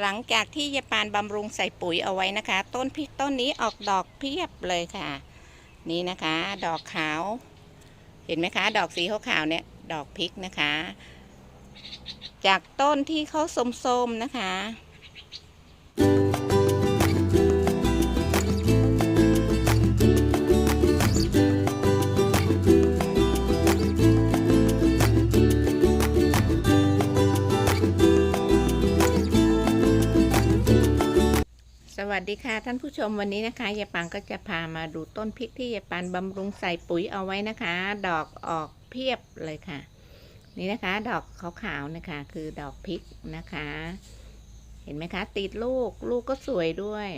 หลังจากที่ยาปานบำรุงใส่ปุ๋ยเอาไว้นะคะ ต้นพริกต้นนี้ออกดอกเพียบเลยค่ะ นี่นะคะ ดอกขาว เห็นไหมคะ ดอกสีขาวๆเนี่ย ดอกพริกนะคะ จากต้นที่เขาส้มๆนะคะ วัสดีค่ะท่านผู้ชมวันนี้นะคะยายปานก็จะพามาดูต้นพริกที่ยายปานบำรุงใส่ปุ๋ยเอาไว้นะคะ ดอกออกเพียบเลยค่ะ นี่นะคะ ดอกขาวๆนะคะ คือดอกพริกนะคะ เห็นไหมคะ ติดลูกลูกก็สวยด้วย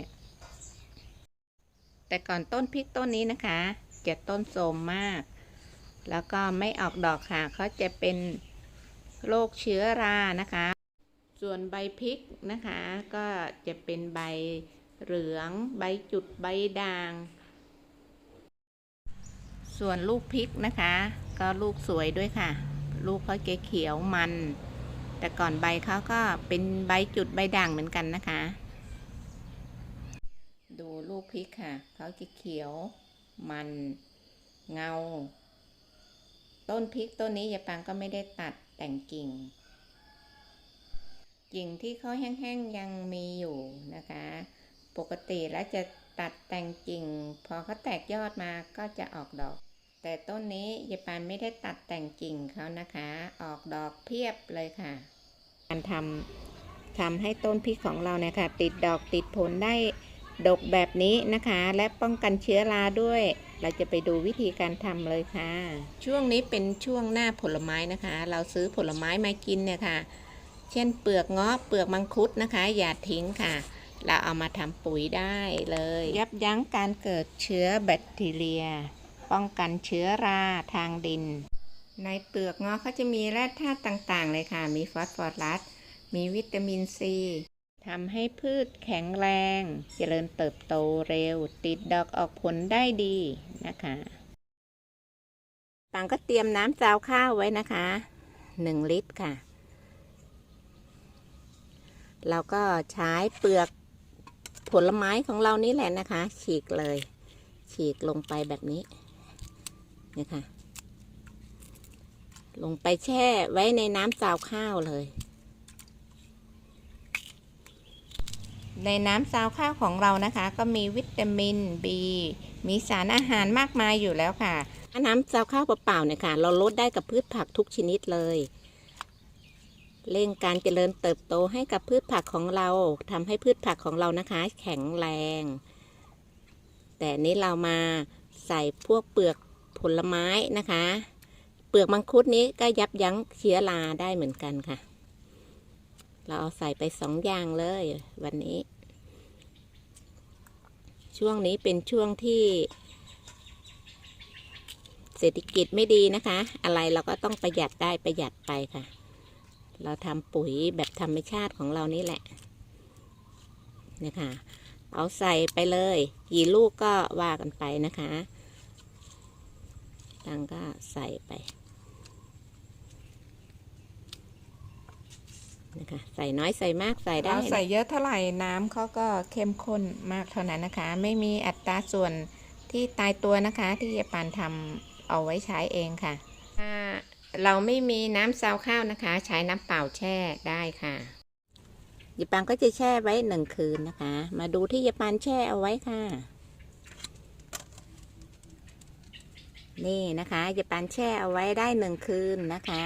แต่ก่อนต้นพริกต้นนี้นะคะจะต้นโทมมาก แล้วก็ไม่ออกดอกค่ะเขาจะเป็นโรคเชื้อรานะคะส่วนใบพริกนะคะก็จะเป็นใบ เหลือง ใบจุดใบด่าง ส่วนลูกพริกนะคะ ก็ลูกสวยด้วยค่ะ ลูกเขาเขียวมัน แต่ก่อนใบเขาก็เป็นใบจุดใบด่างเหมือนกันนะคะ ดูลูกพริกค่ะเขาเขียวมันเงา ต้นพริกต้นนี้ยายปางก็ไม่ได้ตัดแต่งกิ่ง กิ่งที่เขาแห้งๆยังมีอยู่นะคะ ปกติแล้วจะตัดแต่งกิ่ง พอเขาแตกยอดมาก็จะออกดอก แต่ต้นนี้ยายปานไม่ได้ตัดแต่งกิ่งเขานะคะ ออกดอกเพียบเลยค่ะ การทำทำให้ต้นพริกของเราเนี่ยค่ะ ติดดอกติดผลได้ดกแบบนี้นะคะ และป้องกันเชื้อราด้วย เราจะไปดูวิธีการทำเลยค่ะ ช่วงนี้เป็นช่วงหน้าผลไม้นะคะ เราซื้อผลไม้มากินเนี่ยค่ะ เช่นเปลือกเงาะเปลือกมังคุดนะคะ อย่าทิ้งค่ะ เราเอามาทำปุ๋ยได้เลย ยับยั้งการเกิดเชื้อแบคทีเรีย ป้องกันเชื้อราทางดิน ในเปลือกเงาะเขาจะมีแร่ธาตุต่างๆ เลยค่ะ มีฟอสฟอรัส มีวิตามินซีทำให้พืชแข็งแรง เจริญเติบโตเร็ว ติดดอกออกผลได้ดีนะคะปังก็เตรียมน้ำจาวข้าวไว้นะคะ 1 ลิตรค่ะ เราก็ใช้เปลือก ผลไม้ของเรานี่แหละนะคะ ฉีกเลย ฉีกลงไปแบบนี้นี่ค่ะ ลงไปแช่ไว้ในน้ำจาวข้าวเลย ในน้ำซาวข้าวของเรานะคะ ก็มีวิตามิน B มีสารอาหารมากมายอยู่แล้วค่ะ น้ำซาวข้าวเปล่าๆเนี่ยค่ะ เราลดได้กับพืชผักทุกชนิดเลย เร่งการเจริญเติบโตให้กับพืชผักของเราทำให้พืชผักของเรานะคะ แข็งแรง แต่นี้เรามาใส่พวกเปลือกผลไม้นะคะ เปลือกมังคุดนี้ก็ยับยั้งเชื้อราได้เหมือนกันค่ะ เราเอาใส่ไปสองอย่างเลยวันนี้ ช่วงนี้เป็นช่วงที่เศรษฐกิจไม่ดีนะคะ อะไรเราก็ต้องประหยัดได้ประหยัดไปค่ะ เราทำปุ๋ยแบบธรรมชาติของเรานี่แหละนี่ยค่ะเอาใส่ไปเลย กี่ลูกก็ว่ากันไปนะคะตังก็ใส่ไปนะคะใส่น้อยใส่มากใส่ได้เราใส่เยอะเท่าไหร่น้ำเขาก็เข้มข้นมากเท่านั้นนะคะ ไม่มีอัตราส่วนที่ตายตัวนะคะ ที่ยายปานทำเอาไว้ใช้เองค่ะ เราไม่มีน้ำซาวข้าวนะคะ ใช้น้ำเปล่าแช่ได้ค่ะยายปานก็จะแช่ไว้หนึ่งคืนนะคะ มาดูที่ยายปานแช่เอาไว้ค่ะ นี่นะคะยายปานแช่เอาไว้ได้หนึ่งคืนนะคะ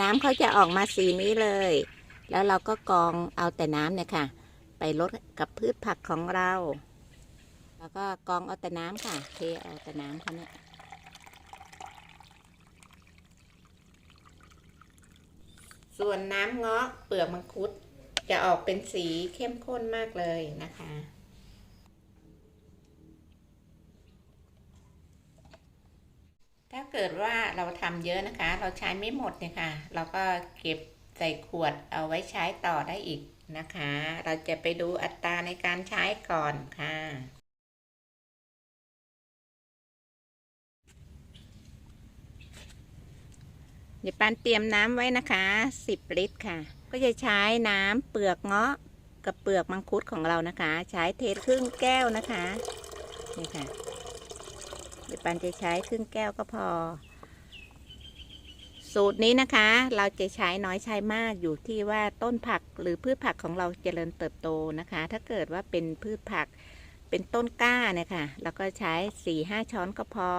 น้ำเขาจะออกมาสีนี้เลย แล้วเราก็กรองเอาแต่น้ำเนี่ยค่ะ ไปลดกับพืชผักของเรา แล้วก็กรองเอาแต่น้ำค่ะ เทเอาแต่น้ำเขาเนี่ย ส่วนน้ำเงาะเปลือกมังคุดจะออกเป็นสีเข้มข้นมากเลยนะคะ ถ้าเกิดว่าเราทำเยอะนะคะ เราใช้ไม่หมดเนี่ยค่ะ เราก็เก็บใส่ขวดเอาไว้ใช้ต่อได้อีกนะคะ เราจะไปดูอัตราในการใช้ก่อนค่ะ เดี๋ยวปานเตรียมน้ำไว้นะคะ10ลิตรค่ะ ก็จะใช้น้ำเปลือกเงาะกับเปลือกมังคุดของเรานะคะ ใช้เทครึ่งแก้วนะคะนี่ค่ะเดี๋ยวปันจะใช้ครึ่งแก้วก็พอ สูตรนี้นะคะ เราจะใช้น้อยใช้มากอยู่ที่ว่าต้นผักหรือพืชผักของเราเจริญเติบโตนะคะ ถ้าเกิดว่าเป็นพืชผักเป็นต้นกล้าเนี่ยค่ะเราก็ใช้4ี่ห้าช้อนก็พอ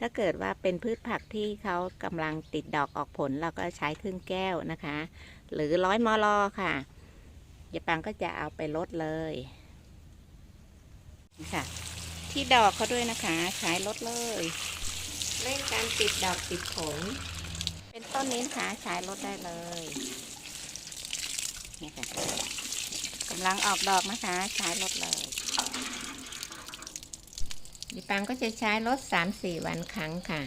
ถ้าเกิดว่าเป็นพืชผักที่เขากำลังติดดอกออกผลเราก็ใช้ครึ่งแก้วนะคะ หรือร้อยมลค่ะยายปังก็จะเอาไปลดเลยค่ะ ที่ดอกเขาด้วยนะคะ ใช้ลดเลยเร่งการติดดอกติดผล เป็นต้นนี้นะคะใช้ลดได้เลยนี่ค่ะกำลังออกดอกนะคะ ใช้ลดเลย ดิปังก็จะใช้ลดสามสี่วันครั้งค่ะ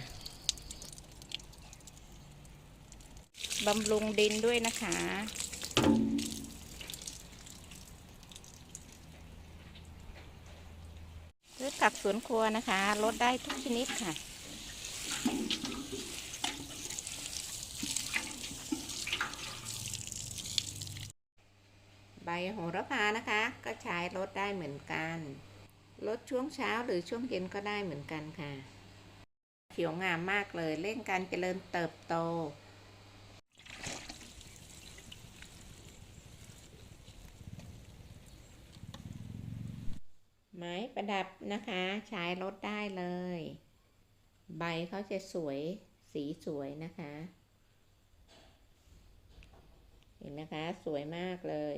บำรุงดินด้วยนะคะ พืชผักสวนครัวนะคะลดได้ทุกชนิดค่ะ ใบโหระพานะคะ ก็ใช้ลดได้เหมือนกัน ลดช่วงเช้าหรือช่วงเย็นก็ได้เหมือนกันค่ะ เขียวงามมากเลยเร่งการเจริญเติบโต ไม้ประดับนะคะใช้ลดได้เลย ใบเขาจะสวยสีสวยนะคะเห็นนะคะสวยมากเลย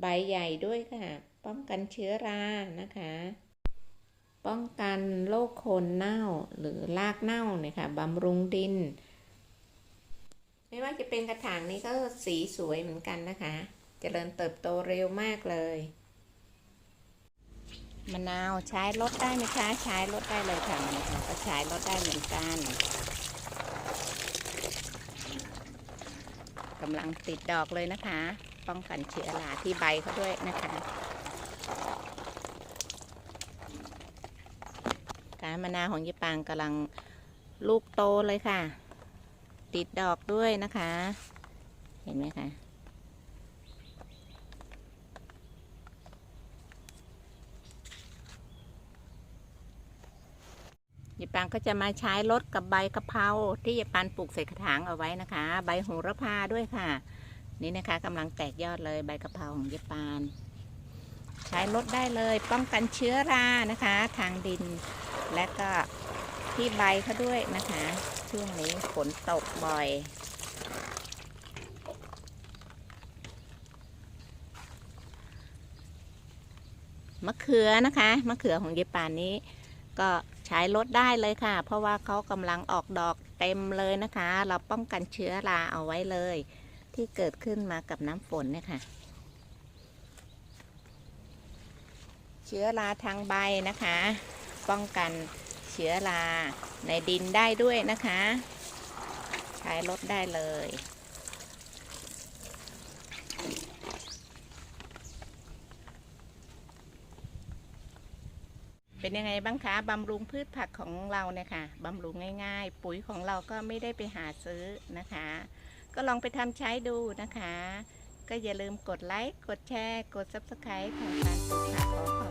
ใบใหญ่ด้วยค่ะ ป้องกันเชื้อรานะคะ ป้องกันโรคโคนเน่าหรือรากเน่าเนี่ยค่ะบำรุงดิน ไม่ว่าจะเป็นกระถางนี้ก็สีสวยเหมือนกันนะคะเจริญเติบโตเร็วมากเลยมะนาวใช้ลดได้ไหมคะใช้ลดได้เลยค่ะมะนาวก็ใช้ลดได้เหมือนกันกำลังติดดอกเลยนะคะ ป้องกันเชื้อราที่ใบเขาด้วยนะคะ การมะนาวของยี่ปางกำลังลูกโตเลยค่ะ ติดดอกด้วยนะคะ เห็นไหมคะยายปานก็จะมาใช้รถกับใบกะเพราที่ยายปานปลูกใส่กระถางเอาไว้นะคะ ใบโหระพาด้วยค่ะ นี่นะคะกำลังแตกยอดเลยใบกะเพราของยายปาน ใช้รถได้เลยป้องกันเชื้อรานะคะ ทางดิน และก็ที่ใบเขาด้วยนะคะ ช่วงนี้ฝนตกบ่อย มะเขือนะคะ มะเขือของยายปานนี้ ก็ใช้ลดได้เลยค่ะ เพราะว่าเขากำลังออกดอกเต็มเลยนะคะ เราป้องกันเชื้อราเอาไว้เลย ที่เกิดขึ้นมากับน้ำฝนเนี่ยค่ะเชื้อราทางใบนะคะ ป้องกันเชื้อราในดินได้ด้วยนะคะ ใช้ลดได้เลยเป็นยังไงบ้างคะบำรุงพืชผักของเราเนี่ยค่ะบำรุงง่าย ๆ ปุ๋ยของเราก็ไม่ได้ไปหาซื้อนะคะ ก็ลองไปทำใช้ดูนะคะ ก็อย่าลืมกดไลค์ กดแชร์ กด Subscribe ของการปลูกผักขอขอ